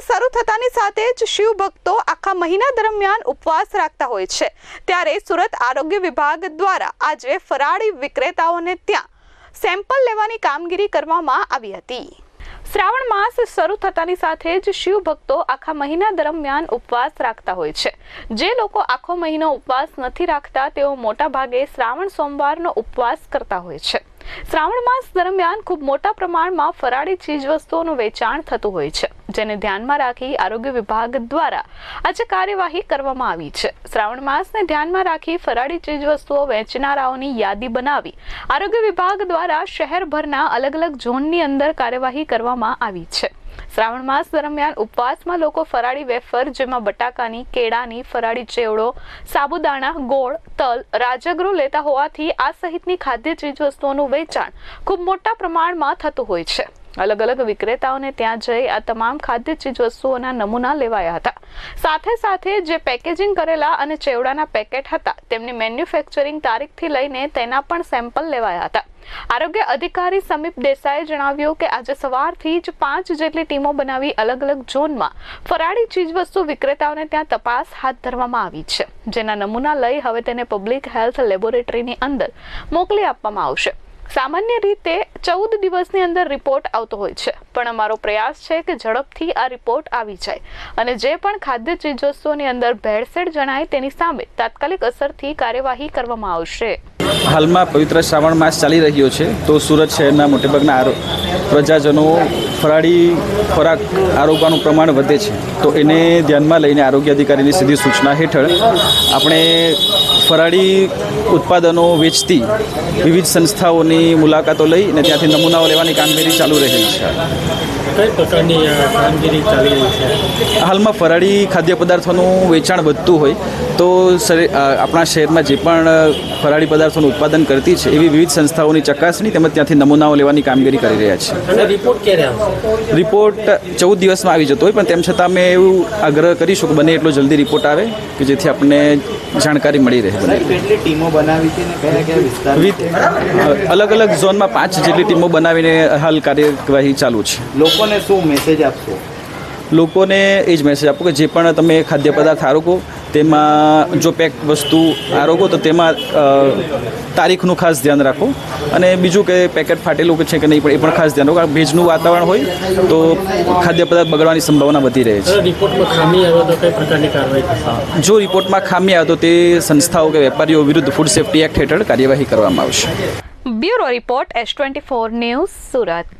શરૂ થતાની સાથે જ શિવ ભક્તો આખા મહિના દરમિયાન ઉપવાસ રાખતા હોય છે. ત્યારે સુરત આરોગ્ય વિભાગ દ્વારા આજે ફરાળી વિક્રેતાઓને ત્યાં સેમ્પલ લેવાની કામગીરી કરવામાં આવી હતી. શ્રાવણ માસ શરૂ થતાની સાથે જ શિવ ભક્તો આખા મહિના દરમિયાન ઉપવાસ રાખતા હોય છે. જે લોકો આખો મહિનો ઉપવાસ નથી રાખતા, તેઓ મોટા ભાગે શ્રાવણ સોમવારનો ઉપવાસ કરતા હોય છે. શ્રાવણ માસ દરમિયાન ખૂબ મોટા પ્રમાણમાં ફરાળી ચીજવસ્તુઓનું વેચાણ થતું હોય છે, જેને ધ્યાનમાં રાખી આરોગ્ય વિભાગ દ્વારા આજે કાર્યવાહી કરવામાં આવી છે. શ્રાવણ માસને ધ્યાનમાં રાખી ફરાળી ચીજવસ્તુઓ વેચનારાઓની યાદી બનાવી આરોગ્ય વિભાગ દ્વારા શહેરભરના અલગ અલગ ઝોનની અંદર કાર્યવાહી કરવામાં આવી છે. શ્રાવણ માસ દરમિયાન ઉપવાસમાં લોકો ફરાળી વેફર, જેમાં બટાકાની, કેળાની, ફરાળી ચેવડો સાબુદાણા, ગોળ, તલ રાજગરો લેતા હોવાથી આ સહિતની ખાદ્ય ચીજવસ્તુઓનું વેચાણ ખૂબ મોટા પ્રમાણમાં થતું હોય છે. અલગ અલગ વિક્રેતાઓને ત્યાં જઈ આ તમામ ખાદ્ય ચીજવસ્તુઓના નમૂના લેવાયા હતા. સાથે સાથે જે પેકેજિંગ કરેલા અને ચેવડાના પેકેટ હતા, તેમની મેન્યુફેક્ચરિંગ તારીખથી લઈને તેના પણ સેમ્પલ લેવાયા હતા. આરોગ્ય અધિકારી સમીપ દેસાઈએ જણાવ્યું કે આજે સવારથી જ પાંચ જેટલી ટીમો બનાવી અલગ અલગ ઝોનમાં ફરાળી ચીજવસ્તુ વિક્રેતાઓને ત્યાં તપાસ હાથ ધરવામાં આવી છે. જેના નમૂના લઈ હવે તેને પબ્લિક હેલ્થ લેબોરેટરીની અંદર મોકલી આપવામાં આવશે. સામાન્ય રીતે ચૌદ દિવસની અંદર રિપોર્ટ આવતો હોય છે, પણ અમારો પ્રયાસ છે કે ઝડપથી આ રિપોર્ટ આવી જાય અને જે પણ ખાદ્ય ચીજવસ્તુઓની અંદર ભેળસેળ જણાય તેની સામે તાત્કાલિક અસરથી કાર્યવાહી કરવામાં આવશે. હાલમાં પવિત્ર શ્રાવણ માસ ચાલી રહ્યો છે, તો સુરત શહેરના મોટેભાગના પ્રજાજનો ફરાળી ખોરાક આરોગવાનું પ્રમાણ વધે છે. તો એને ધ્યાનમાં લઈને આરોગ્ય અધિકારીની સીધી સૂચના હેઠળ આપણે ફરાળી ઉત્પાદનો વેચતી વિવિધ સંસ્થાઓની મુલાકાતો લઈ અને ત્યાંથી નમૂનાઓ લેવાની કામગીરી ચાલુ રહેલી છે. કઈ પ્રકારની કામગીરી ચાલી રહી છે? હાલમાં ફરાળી ખાદ્ય પદાર્થોનું વેચાણ વધતું હોય તો આપણા શહેરમાં જે પણ ફરાળી પદાર્થોનું ઉત્પાદન કરતી છે એવી વિવિધ સંસ્થાઓની ચકાસણી તેમજ ત્યાંથી નમૂનાઓ લેવાની કામગીરી કરી રહ્યા છે રિપોર્ટ ક્યારે રિપોર્ટ ચૌદ દિવસમાં આવી જતો હોય પણ તેમ છતાં અમે એવું આગ્રહ કરીશું કે બને એટલો જલ્દી રિપોર્ટ આવે કે જેથી આપણને જાણકારી મળી રહે બને. ટીમો બનાવી છે અલગ અલગ ઝોનમાં પાંચ જેટલી ટીમો બનાવીને હાલ કાર્યવાહી ચાલુ છે. લોકોને શું મેસેજ આપશો? લોકોને એ જ મેસેજ આપો કે જે પણ તમે ખાદ્ય પદાર્થ આરોગો તેમાં જો પેક વસ્તુ આરોગો તો તેમાં તારીખનું ખાસ ધ્યાન રાખો. અને બીજું કે પેકેટ ફાટેલું કે છે કે નહીં પણ એ પણ ખાસ ધ્યાન રાખો. ભેજનું વાતાવરણ હોય તો ખાદ્ય પદાર્થ બગડવાની સંભાવના વધી રહે છે. રિપોર્ટમાં ખામી આવે તો કઈ પ્રકારની કાર્યવાહી જો રિપોર્ટમાં ખામી આવે તો તે સંસ્થાઓ કે વેપારીઓ વિરુદ્ધ ફૂડ સેફ્ટી એક્ટ હેઠળ કાર્યવાહી કરવામાં આવશે. Bureau report S twenty four news Surat.